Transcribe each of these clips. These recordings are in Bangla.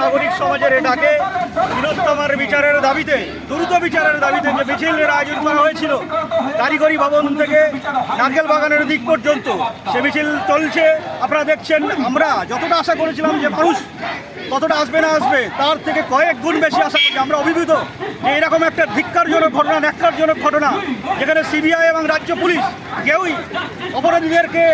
নাগরিক সমাজের এটাকে বীরত্তমার বিচারের দাবিতে, দ্রুত বিচারের দাবিতে যে মিছিলের আয়োজন করা হয়েছিল, কারিগরি ভবন থেকে নারকেল বাগানের দিক পর্যন্ত সে মিছিল চলছে। আপনারা দেখছেন, আমরা যতটা আশা করেছিলাম যে মানুষ কতটা আসবে না আসবে, তার থেকে কয়েক গুণ বেশি আশা করছি আমরা অভিভূত যে এরকম একটা ধিক্কারজনক ঘটনা, ন্যাক্কারজনক ঘটনা, যেখানে সিবিআই এবং রাজ্য পুলিশ কেউই অপরাধীদেরকে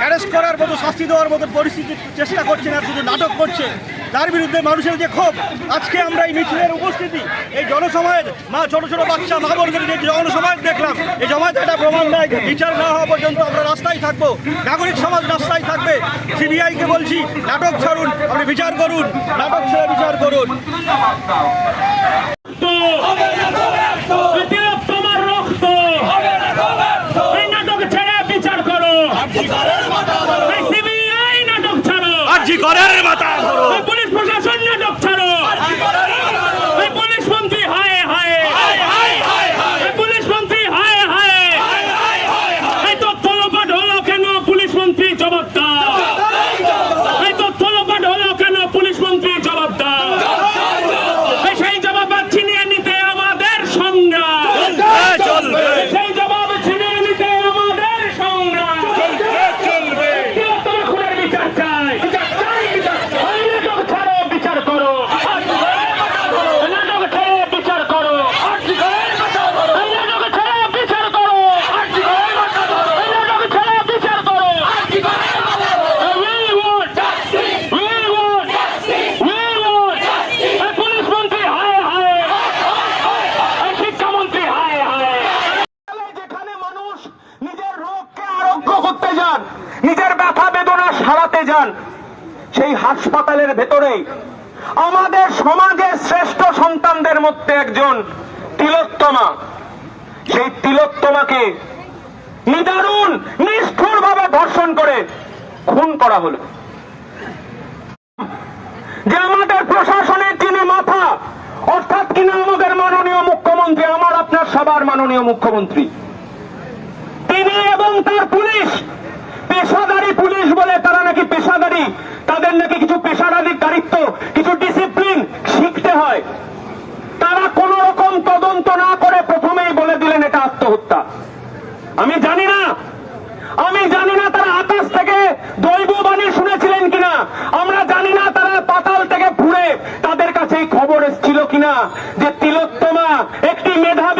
অ্যারেস্ট করার মতো শাস্তি দেওয়ার মতো পরিস্থিতির চেষ্টা করছে না, শুধু নাটক করছে। তার বিরুদ্ধে মানুষের যে ক্ষোভ, আজকে আমরা এই মিছিলের উপস্থিতি, এই জনসমাজ মা ছোট ছোট বাচ্চা মা বোনদের যে জনসমাজ দেখলাম। এই জমায়েত একটা প্রমাণ দেয় বিচার না হওয়া পর্যন্ত আমরা রাস্তায় থাকব। নাগরিক সমাজ রাস্তায় থাকবে। সিবিআইকে বলছি নাটক ছাড়ুন আপনি বিচার করুন। নাটক ছেড়ে বিচার করুন। তোমার রক্ত এই নাটক ছেড়ে বিচার করো এই সিবিআই নাটক ছাড়ো আর্জি করের মাথা ধরো এই পুলিশ প্রশাসন নাটক ছাড়ো এই পুলিশ মন্ত্রী হায় হায় এই পুলিশ মন্ত্রী হায় হায় এই তথ্য লোপাট হলো কেন পুলিশ মন্ত্রী জবাব দাও এই তথ্য লোপাট হলো কেন পুলিশ মন্ত্রী জবাব দাও এই সেই জবাব ছিনিয়ে নিতে আমাদের সংগ্রাম হ্যাঁ, চলবে সেই জবাব ছিনিয়ে নিতে আমাদের সংগ্রাম চলবে বৃহত্তর খুনের বিচার চাই ওই নাটক ছাড়ো বিচার করো নাটক ছেড়ে বিচার করো এই নাটক ছেড়ে বিচার করো এই নাটক ছেড়ে বিচার করো We want justice. We want justice. We want justice. এই পুলিশ মন্ত্রী হায় হায় এই শিক্ষামন্ত্রী হায় হায় যেখানে মানুষ নিজের রোগকে আরোগ্য করতে যান, নিজের ব্যথা বেদনা সারাতে যান, সেই হাসপাতালের ভেতরেই আমাদের সমাজের শ্রেষ্ঠ সন্তানদের মধ্যে একজন তিলোত্তমা। সেই তিলোত্তমাকে নিদারুণ নিষ্ঠুর ভাবে ধর্ষণ করে খুন করা হলো। যে আমাদের প্রশাসনের যিনি মাথা, অর্থাৎ কিনা আমাদের মাননীয় মুখ্যমন্ত্রী, আমার আপনার সবার মাননীয় মুখ্যমন্ত্রী, তিনি এবং তার পুলিশ পেশাদারি পুলিশ বলে তারা নাকি পেশাদারি। তাদের নাকি কিছু পেশাদারি দায়িত্ব, কিছু ডিসিপ্লিন শিখতে হয়। তারা কোন রকম তদন্ত না করে প্রথমেই বলে দিলেন এটা আত্মহত্যা। আমি জানি না। আমি জানি না তারা আকাশ থেকে দৈব বাণী শুনেছিলেন কিনা। আমরা জানি না তারা পাতাল থেকে ফুড়ে তাদের কাছে এই খবর এসেছিল কিনা যে তিলোত্তমা একটি মেধাবী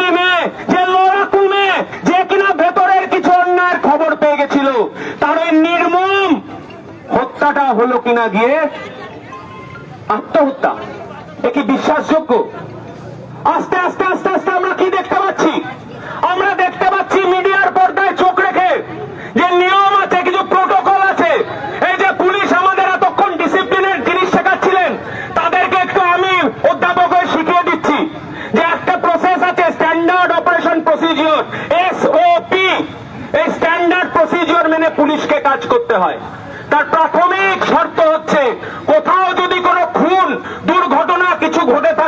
হলো কিনা গিয়ে আত্মহত্যা। এ কি বিশ্বাসযোগ্য? আস্তে আস্তে আস্তে আস্তে আমরা কি দেখতে পাচ্ছি? আমরা দেখতে পাচ্ছি মিডিয়ার পর্দায় চোখ রেখে যে নিয়ম আছে, কিছু প্রোটোকল আছে, এই যে পুলিশ আমাদের এতক্ষণ ডিসিপ্লিনের জিনিস শেখাচ্ছিলেন, তাদেরকে একটু আমি অধ্যাপক হয়ে শিখিয়ে দিচ্ছি যে একটা প্রসেস আছে স্ট্যান্ডার্ড অপারেশন প্রসিজিওর এসওপি এই স্ট্যান্ডার্ড প্রসিজিওর মেনে পুলিশকে কাজ করতে হয়। তার প্রাথমিক শর্ত হচ্ছে কোথাও যদি কোনো খুন দুর্ঘটনা কিছু ঘটে থাকে